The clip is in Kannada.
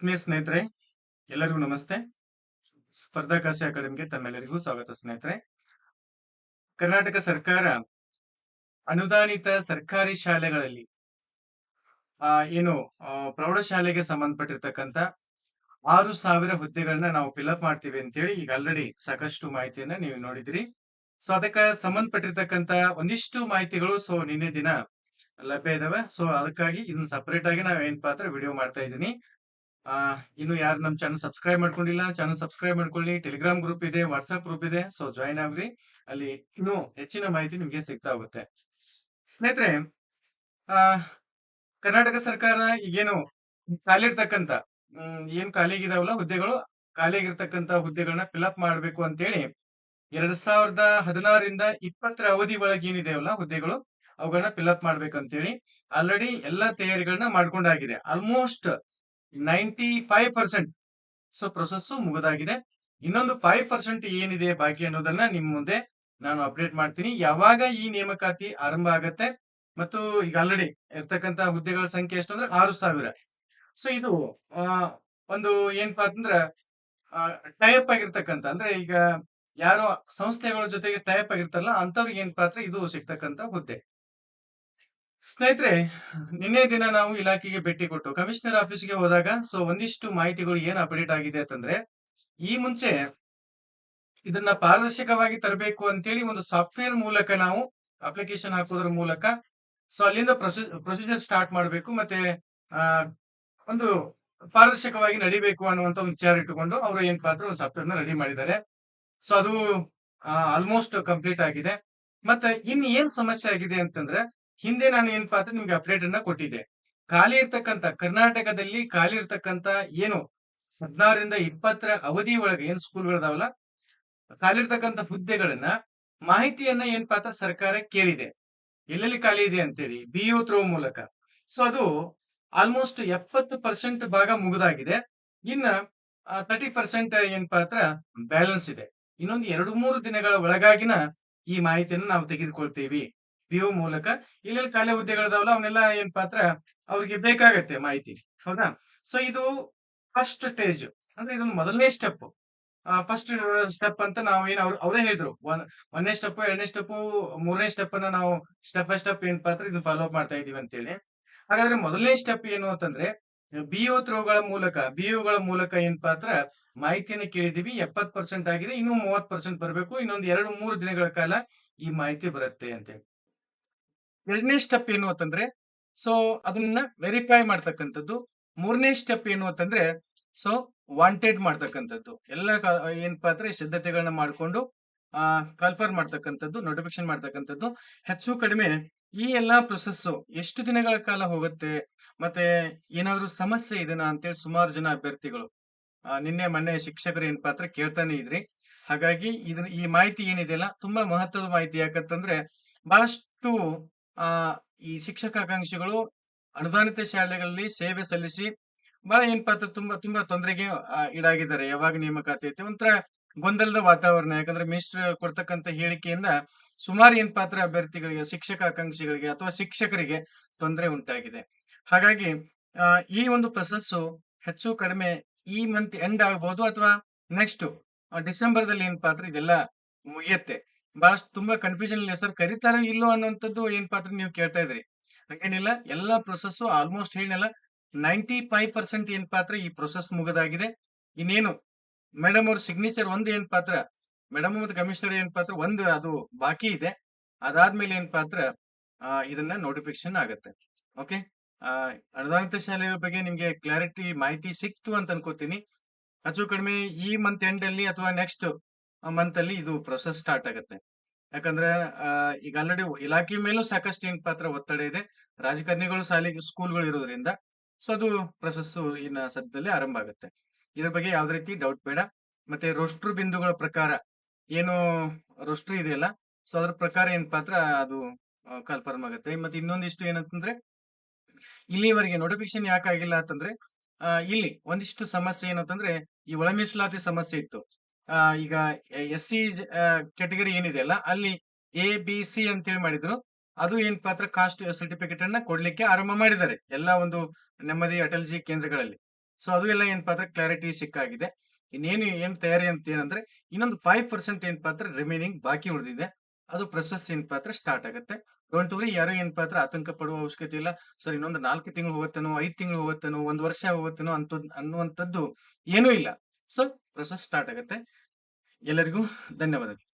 ಆತ್ಮೀಯ ಸ್ನೇಹಿತರೆ, ಎಲ್ಲರಿಗೂ ನಮಸ್ತೆ. ಸ್ಪರ್ಧಾಕಾಶಿ ಅಕಾಡೆಮಿಗೆ ತಮ್ಮೆಲ್ಲರಿಗೂ ಸ್ವಾಗತ ಸ್ನೇಹಿತರೆ. ಕರ್ನಾಟಕ ಸರ್ಕಾರ ಅನುದಾನಿತ ಸರ್ಕಾರಿ ಶಾಲೆಗಳಲ್ಲಿ, ಆ, ಏನು ಪ್ರೌಢಶಾಲೆಗೆ ಸಂಬಂಧಪಟ್ಟಿರ್ತಕ್ಕಂತ ಆರು ಸಾವಿರ ಹುದ್ದೆಗಳನ್ನ ನಾವು ಫಿಲ್ಅಪ್ ಮಾಡ್ತೀವಿ ಅಂತೇಳಿ ಈಗ ಆಲ್ರೆಡಿ ಸಾಕಷ್ಟು ಮಾಹಿತಿಯನ್ನ ನೀವು ನೋಡಿದಿರಿ. ಸೊ ಅದಕ್ಕೆ ಸಂಬಂಧಪಟ್ಟಿರ್ತಕ್ಕಂತ ಒಂದಿಷ್ಟು ಮಾಹಿತಿಗಳು ಸೊ ನಿನ್ನೆ ದಿನ ಲಭ್ಯ ಇದಾವೆ. ಸೊ ಅದಕ್ಕಾಗಿ ಇದನ್ನ ಸಪರೇಟ್ ಆಗಿ ನಾವ್ ಏನ್ ಪಾತ್ರ ವಿಡಿಯೋ ಮಾಡ್ತಾ ಇದ್ದೀನಿ. ಆ ಇನ್ನು ಯಾರು ನಮ್ಮ ಚಾನಲ್ ಸಬ್ಸ್ಕ್ರೈಬ್ ಮಾಡ್ಕೊಂಡಿಲ್ಲ ಚಾನಲ್ ಸಬ್ಸ್ಕ್ರೈಬ್ ಮಾಡ್ಕೊಳ್ಳಿ. ಟೆಲಿಗ್ರಾಮ್ ಗ್ರೂಪ್ ಇದೆ ವಾಟ್ಸ್ಆಪ್ ಗ್ರೂಪ್ ಇದೆ ಸೊ ಜಾಯಿನ್ ಆಗ್ರಿ. ಅಲ್ಲಿ ಇನ್ನು ಹೆಚ್ಚಿನ ಮಾಹಿತಿ ನಿಮಗೆ ಸಿಗ್ತಾ ಹೋಗುತ್ತೆ. ಸ್ನೇಹಿತರೆ ಕರ್ನಾಟಕ ಸರ್ಕಾರ ಈಗೇನು ಖಾಲಿ ಇರ್ತಕ್ಕಂತ ಹ್ಮ್, ಏನ್ ಖಾಲಿಗಿದಾವಲ್ಲ ಹುದ್ದೆಗಳು? ಖಾಲಿಯಾಗಿರ್ತಕ್ಕಂತ ಹುದ್ದೆಗಳನ್ನ ಫಿಲ್ಅಪ್ ಮಾಡ್ಬೇಕು ಅಂತೇಳಿ ಎರಡ್ ಸಾವಿರದ ಹದಿನಾರರಿಂದ ಇಪ್ಪತ್ತರ ಅವಧಿ ಒಳಗೆ ಏನಿದೆಯಲ್ಲ ಹುದ್ದೆಗಳು ಅವುಗಳನ್ನ ಫಿಲ್ಅಪ್ ಮಾಡ್ಬೇಕಂತೇಳಿ ಆಲ್ರೆಡಿ ಎಲ್ಲಾ ತಯಾರಿಗಳನ್ನ ಮಾಡ್ಕೊಂಡಾಗಿದೆ. Almost ninety five percent so process ಮುಗಿದಾಗಿದೆ. ಇನ್ನೊಂದು ಫೈವ್ ಪರ್ಸೆಂಟ್ ಏನಿದೆ ಬಾಕಿ ಅನ್ನೋದನ್ನ ನಿಮ್ ಮುಂದೆ ನಾನು ಅಪ್ಡೇಟ್ ಮಾಡ್ತೀನಿ. ಯಾವಾಗ ಈ ನೇಮಕಾತಿ ಆರಂಭ ಆಗತ್ತೆ? ಮತ್ತು ಈಗ ಆಲ್ರೆಡಿ ಇರ್ತಕ್ಕಂತ ಹುದ್ದೆಗಳ ಸಂಖ್ಯೆ ಎಷ್ಟು ಅಂದ್ರೆ ಆರು ಸಾವಿರ. ಸೊ ಇದು ಒಂದು ಏನಪ್ಪಾ ಅಂತಂದ್ರ ಟೈಪ್ ಆಗಿರ್ತಕ್ಕಂತ ಅಂದ್ರೆ ಈಗ ಯಾರೋ ಸಂಸ್ಥೆಗಳ ಜೊತೆಗೆ ಟೈಪ್ ಆಗಿರ್ತಲ್ಲ, ಅಂತವ್ರಿಗೆ ಏನಪ್ಪಾ ಅಂದ್ರೆ ಇದು ಸಿಗ್ತಕ್ಕಂತ ಹುದ್ದೆ. ಸ್ನೇಹಿತರೆ, ನಿನ್ನೆ ದಿನ ನಾವು ಇಲಾಖೆಗೆ ಭೇಟಿ ಕೊಟ್ಟು ಕಮಿಷನರ್ ಆಫೀಸ್ಗೆ ಹೋದಾಗ ಸೊ ಒಂದಿಷ್ಟು ಮಾಹಿತಿಗಳು ಏನ್ ಅಪ್ಡೇಟ್ ಆಗಿದೆ ಅಂತಂದ್ರೆ, ಈ ಮುಂಚೆ ಇದನ್ನ ಪಾರದರ್ಶಕವಾಗಿ ತರಬೇಕು ಅಂತೇಳಿ ಒಂದು ಸಾಫ್ಟ್ವೇರ್ ಮೂಲಕ ನಾವು ಅಪ್ಲಿಕೇಶನ್ ಹಾಕೋದ್ರ ಮೂಲಕ ಸೊ ಅಲ್ಲಿಂದ ಪ್ರೊಸೀಜರ್ ಸ್ಟಾರ್ಟ್ ಮಾಡಬೇಕು ಮತ್ತೆ ಒಂದು ಪಾರದರ್ಶಕವಾಗಿ ನಡಿಬೇಕು ಅನ್ನುವಂತ ವಿಚಾರ ಇಟ್ಟುಕೊಂಡು ಅವರು ಏನ್ ಪಾತ್ರ ಒಂದು ಸಾಫ್ಟ್ವೇರ್ನ ರೆಡಿ ಮಾಡಿದ್ದಾರೆ. ಸೊ ಅದು ಆಲ್ಮೋಸ್ಟ್ ಕಂಪ್ಲೀಟ್ ಆಗಿದೆ. ಮತ್ತೆ ಇನ್ ಏನ್ ಸಮಸ್ಯೆ ಆಗಿದೆ ಅಂತಂದ್ರೆ ಹಿಂದೆ ನಾನು ಏನಪ್ಪಾ ಪಾತ್ರ ನಿಮ್ಗೆ ಅಪ್ಡೇಟ್ ಅನ್ನ ಕೊಟ್ಟಿದ್ದೆ. ಖಾಲಿ ಇರ್ತಕ್ಕಂಥ ಕರ್ನಾಟಕದಲ್ಲಿ ಖಾಲಿ ಇರ್ತಕ್ಕಂಥ ಏನು ಹದಿನಾರರಿಂದ ಇಪ್ಪತ್ತರ ಅವಧಿ ಒಳಗೆ ಏನ್ ಸ್ಕೂಲ್ಗಳಿದಾವಲ್ಲ ಖಾಲಿ ಇರ್ತಕ್ಕಂಥ ಹುದ್ದೆಗಳನ್ನ ಮಾಹಿತಿಯನ್ನ ಏನ್ ಪಾತ್ರ ಸರ್ಕಾರ ಕೇಳಿದೆ. ಎಲ್ಲೆಲ್ಲಿ ಖಾಲಿ ಇದೆ ಅಂತೇಳಿ ಬಿಒ ತ್ರೋ ಮೂಲಕ. ಸೊ ಅದು ಆಲ್ಮೋಸ್ಟ್ ಎಪ್ಪತ್ತು ಪರ್ಸೆಂಟ್ ಭಾಗ ಮುಗಿದಾಗಿದೆ. ಇನ್ನ ತರ್ಟಿ ಪರ್ಸೆಂಟ್ ಏನ್ ಪಾತ್ರ ಬ್ಯಾಲೆನ್ಸ್ ಇದೆ. ಇನ್ನೊಂದು ಎರಡು ಮೂರು ದಿನಗಳ ಒಳಗಾಗಿನ ಈ ಮಾಹಿತಿಯನ್ನು ನಾವು ತೆಗೆದುಕೊಳ್ತೀವಿ. ಪಿಒ ಮೂಲಕ ಇಲ್ಲೆಲ್ಲಿ ಖಾಲಿ ಹುದ್ದೆಗಳಿದಾವಲ್ಲ, ಅವನ್ನೆಲ್ಲ ಏನ್ ಪಾತ್ರ ಅವ್ರಿಗೆ ಬೇಕಾಗತ್ತೆ ಮಾಹಿತಿ. ಹೌದಾ? ಸೊ ಇದು ಫಸ್ಟ್ ಸ್ಟೇಜ್ ಅಂದ್ರೆ ಇದೊಂದು ಮೊದಲನೇ ಸ್ಟೆಪ್ ಫಸ್ಟ್ ಸ್ಟೆಪ್ ಅಂತ ನಾವು ಏನ್ ಅವ್ರು ಹೇಳಿದ್ರು. ಒಂದ್ ಒಂದನೇ ಸ್ಟೆಪ್ ಎರಡನೇ ಸ್ಟೆಪ್ ಮೂರನೇ ಸ್ಟೆಪ್ ಅನ್ನ ನಾವು ಸ್ಟೆಪ್ ಬೈ ಸ್ಟೆಪ್ ಏನ್ ಪಾತ್ರ ಇದನ್ನ ಫಾಲೋ ಅಪ್ ಮಾಡ್ತಾ ಇದೀವಿ ಅಂತೇಳಿ. ಹಾಗಾದ್ರೆ ಮೊದಲನೇ ಸ್ಟೆಪ್ ಏನು ಅಂತಂದ್ರೆ ಬಿಒ ತ್ರೋಗಳ ಮೂಲಕ ಬಿಒಗಳ ಮೂಲಕ ಏನ್ ಪಾತ್ರ ಮಾಹಿತಿಯನ್ನು ಕೇಳಿದೀವಿ ಎಪ್ಪತ್ ಪರ್ಸೆಂಟ್ ಆಗಿದೆ, ಇನ್ನು ಮೂವತ್ ಪರ್ಸೆಂಟ್ ಬರಬೇಕು. ಇನ್ನೊಂದು ಎರಡು ಮೂರು ದಿನಗಳ ಕಾಲ ಈ ಮಾಹಿತಿ ಬರುತ್ತೆ ಅಂತೇಳಿ. ಎರಡನೇ ಸ್ಟೆಪ್ ಏನು ಅಂತಂದ್ರೆ ಸೊ ಅದನ್ನ ವೆರಿಫೈ ಮಾಡ್ತಕ್ಕಂಥದ್ದು. ಮೂರನೇ ಸ್ಟೆಪ್ ಏನು ಅಂತಂದ್ರೆ ಸೊ ವಾಂಟೆಡ್ ಮಾಡ್ತಕ್ಕಂಥದ್ದು. ಎಲ್ಲ ಏನಪ್ಪಾ ಅಂದ್ರೆ ಸಿದ್ಧತೆಗಳನ್ನ ಮಾಡ್ಕೊಂಡು ಕನ್ಫರ್ಮ್ ಮಾಡ್ತಕ್ಕಂಥದ್ದು ನೋಟಿಫಿಕೇಶನ್ ಮಾಡ್ತಕ್ಕಂಥದ್ದು. ಹೆಚ್ಚು ಕಡಿಮೆ ಈ ಎಲ್ಲಾ ಪ್ರೊಸೆಸ್ ಎಷ್ಟು ದಿನಗಳ ಕಾಲ ಹೋಗುತ್ತೆ, ಮತ್ತೆ ಏನಾದ್ರೂ ಸಮಸ್ಯೆ ಇದೆನಾ ಅಂತೇಳಿ ಸುಮಾರು ಜನ ಅಭ್ಯರ್ಥಿಗಳು. ನಿನ್ನೆ ಮೊನ್ನೆ ಶಿಕ್ಷಕರು ಏನ್ ಪಾತ್ರ ಕೇಳ್ತಾನೆ ಇದ್ರಿ. ಹಾಗಾಗಿ ಇದನ್ನ, ಈ ಮಾಹಿತಿ ಏನಿದೆಯಲ್ಲ, ತುಂಬಾ ಮಹತ್ವದ ಮಾಹಿತಿ ಯಾಕಂತಂದ್ರೆ, ಬಹಳಷ್ಟು ಆ, ಈ ಶಿಕ್ಷಕ ಆಕಾಂಕ್ಷಿಗಳು ಅನುದಾನಿತ ಶಾಲೆಗಳಲ್ಲಿ ಸೇವೆ ಸಲ್ಲಿಸಿ ಬಹಳ ಏನ್ ಪಾತ್ರ ತುಂಬಾ ತುಂಬಾ ತೊಂದರೆಗೆ ಈಡಾಗಿದ್ದಾರೆ. ಯಾವಾಗ ನೇಮಕಾತಿ ಐತೆ ಒಂಥರ ಗೊಂದಲದ ವಾತಾವರಣ. ಯಾಕಂದ್ರೆ ಮಿನಿಸ್ಟರ್ ಕೊಡ್ತಕ್ಕಂತ ಹೇಳಿಕೆಯಿಂದ ಸುಮಾರು ಏನ್ ಪಾತ್ರ ಅಭ್ಯರ್ಥಿಗಳಿಗೆ, ಶಿಕ್ಷಕ ಆಕಾಂಕ್ಷಿಗಳಿಗೆ ಅಥವಾ ಶಿಕ್ಷಕರಿಗೆ ತೊಂದರೆ ಉಂಟಾಗಿದೆ. ಹಾಗಾಗಿ ಈ ಒಂದು ಪ್ರಸಸ್ಸು ಹೆಚ್ಚು ಕಡಿಮೆ ಈ ಮಂತ್ ಎಂಡ್ ಆಗಬಹುದು ಅಥವಾ ನೆಕ್ಸ್ಟ್ ಡಿಸೆಂಬರ್ ದಲ್ಲಿ ಏನ್ ಪಾತ್ರ ಇದೆಲ್ಲ ಮುಗಿಯತ್ತೆ. ಬಹಳಷ್ಟು ತುಂಬಾ ಕನ್ಫ್ಯೂಷನ್ ಇಲ್ಲ ಸರ್. ಕರೀತಾರೋ ಇಲ್ಲೋ ಅನ್ನೋಂಥದ್ದು ಏನ್ ಪಾತ್ರ ನೀವು ಕೇಳ್ತಾ ಇದ್ರಿ? ಹಂಗೇನಿಲ್ಲ. ಎಲ್ಲಾ ಪ್ರೊಸೆಸ್ ಆಲ್ಮೋಸ್ಟ್ ಹೇಳಿಲ್ಲ ನೈಂಟಿ ಫೈವ್ ಪರ್ಸೆಂಟ್ ಏನ್ ಪಾತ್ರ ಈ ಪ್ರೊಸೆಸ್ ಮುಗಿದಾಗಿದೆ. ಇನ್ನೇನು ಮೇಡಮ್ ಅವ್ರ ಸಿಗ್ನೇಚರ್ ಒಂದ್ ಏನ್ ಪಾತ್ರ ಮೇಡಮ್ ಮತ್ತು ಕಮಿಷನರ್ ಏನ್ ಪಾತ್ರ, ಒಂದು ಅದು ಬಾಕಿ ಇದೆ. ಅದಾದ್ಮೇಲೆ ಏನ್ ಪಾತ್ರ ಇದನ್ನ ನೋಟಿಫಿಕೇಶನ್ ಆಗತ್ತೆ. ಓಕೆ ಅನುದಾನಿತ ಶಾಲೆಗಳ ಬಗ್ಗೆ ನಿಮ್ಗೆ ಕ್ಲಾರಿಟಿ ಮಾಹಿತಿ ಸಿಕ್ತು ಅಂತ ಅನ್ಕೋತೀನಿ. ಅಚ್ಚು ಕಡಿಮೆ ಈ ಮಂತ್ ಎಂಡ್ ಅಲ್ಲಿ ಅಥವಾ ನೆಕ್ಸ್ಟ್ ಮಂತ್ ಅಲ್ಲಿ ಇದು ಪ್ರೊಸೆಸ್ ಸ್ಟಾರ್ಟ್ ಆಗುತ್ತೆ. ಯಾಕಂದ್ರೆ ಈಗ ಆಲ್ರೆಡಿ ಇಲಾಖೆ ಮೇಲೂ ಸಾಕಷ್ಟು ಏನ್ ಪಾತ್ರ ಒತ್ತಡ ಇದೆ. ರಾಜಕಾರಣಿಗಳು ಶಾಲೆಗೆ ಸ್ಕೂಲ್ಗಳು ಇರೋದ್ರಿಂದ ಸೊ ಅದು ಪ್ರೊಸೆಸ್ ಇನ್ನ ಸದ್ಯದಲ್ಲಿ ಆರಂಭ ಆಗುತ್ತೆ. ಇದ್ರ ಬಗ್ಗೆ ಯಾವ್ದ ರೀತಿ ಡೌಟ್ ಬೇಡ. ಮತ್ತೆ ರೋಸ್ಟ್ರು ಬಿಂದುಗಳ ಪ್ರಕಾರ ಏನು ರೋಸ್ಟ್ರು ಇದೆಯಲ್ಲ ಸೊ ಅದ್ರ ಪ್ರಕಾರ ಏನ್ ಪಾತ್ರ ಅದು ಕನ್ಫರ್ಮ್ ಆಗುತ್ತೆ. ಮತ್ತೆ ಇನ್ನೊಂದಿಷ್ಟು ಏನಂತಂದ್ರೆ, ಇಲ್ಲಿವರೆಗೆ ನೋಟಿಫಿಕೇಶನ್ ಯಾಕೆ ಆಗಿಲ್ಲ ಅಂತಂದ್ರೆ ಇಲ್ಲಿ ಒಂದಿಷ್ಟು ಸಮಸ್ಯೆ ಏನಂತಂದ್ರೆ ಈ ಒಳ ಮೀಸಲಾತಿ ಸಮಸ್ಯೆ ಇತ್ತು. ಈಗ ಎಸ್ ಸಿ ಕ್ಯಾಟಗರಿ ಏನಿದೆ ಅಲ್ಲ, ಅಲ್ಲಿ ಎ ಬಿ ಸಿ ಅಂತೇಳಿ ಮಾಡಿದ್ರು. ಅದು ಏನ್ ಪಾತ್ರ? ಕಾಸ್ಟ್ ಸರ್ಟಿಫಿಕೇಟ್ ಅನ್ನ ಕೊಡ್ಲಿಕ್ಕೆ ಆರಂಭ ಮಾಡಿದ್ದಾರೆ, ಎಲ್ಲ ಒಂದು ನೆಮ್ಮದಿ ಅಟಲ್ಜಿ ಕೇಂದ್ರಗಳಲ್ಲಿ. ಸೊ ಅದು ಎಲ್ಲ ಏನ್ ಪಾತ್ರ? ಕ್ಲಾರಿಟಿ ಸಿಕ್ಕಾಗಿದೆ. ಇನ್ನೇನು ಏನ್ ತಯಾರಿ ಅಂತ ಏನಂದ್ರೆ, ಇನ್ನೊಂದು ಫೈವ್ ಪರ್ಸೆಂಟ್ ಏನ್ ಪಾತ್ರ ರಿಮೈನಿಂಗ್ ಬಾಕಿ ಉಳಿದಿದೆ. ಅದು ಪ್ರೊಸೆಸ್ ಏನ್ ಪಾತ್ರ? ಸ್ಟಾರ್ಟ್ ಆಗುತ್ತೆ. ಡೋಂಟ್ ವರಿ ಯಾರು ಏನ್ ಪಾತ್ರ? ಆತಂಕ ಪಡುವ ಅವಶ್ಯಕತೆ ಇಲ್ಲ. ಸರ್, ಇನ್ನೊಂದು ನಾಲ್ಕು ತಿಂಗಳು ಹೋಗುತ್ತೇನೋ, ಐದು ತಿಂಗಳು ಹೋಗುತ್ತೇನೋ, ಒಂದು ವರ್ಷ ಹೋಗುತ್ತೇನೋ ಅಂತ ಅನ್ನುವಂಥದ್ದು ಏನೂ ಇಲ್ಲ. ಸೊ ಪ್ರೊಸೆಸ್ ಸ್ಟಾರ್ಟ್ ಆಗುತ್ತೆ. ಎಲ್ಲರಿಗೂ ಧನ್ಯವಾದಗಳು.